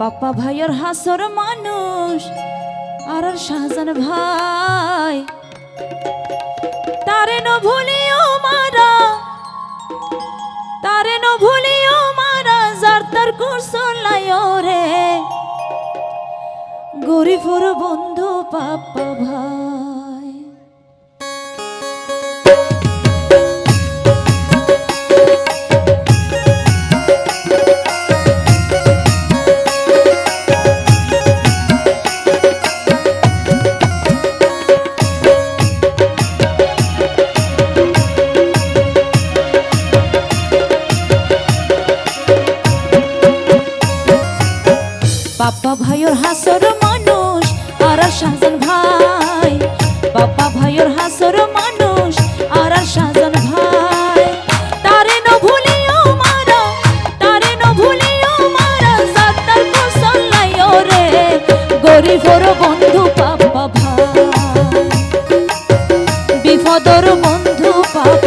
পাপ্পা ভাইয়ের হাসর মানুষ আর আর শাহজান ভাই। তারে ন ভুলিও মারা, তারে ন ভুলিও মারা, যার তার কুরসলাই রে। গরিবর বন্ধু পাপ্পা ভাই। বাপ্পা ভাইয়ের হাসর মানুষ, আর শাহজান ভাই। বাপ্পা ভাইয়ের হাসর মানুষ, আর শাহজান ভাই। তারে ন ভুলিও মারা, তারে ন ভুলিও মারা জাতার কোসাল্লাইও রে গরিবর বন্ধু পাপ্পা ভাই। বিপদর বন্ধু পাপ্পা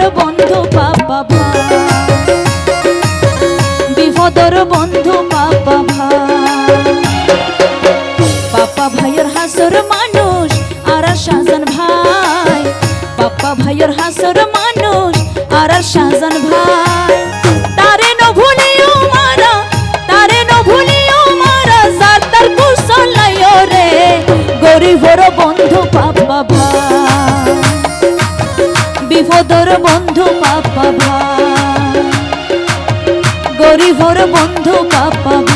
বিপদর বন্ধু বাবা বিপদর বন্ধু বাবা পাপা ভাইয়ের হাসর মানুষ আর শাহজান ভাই। পাপা ভাইয়ের হাসর মানুষ গরিবর বন্ধু পাপা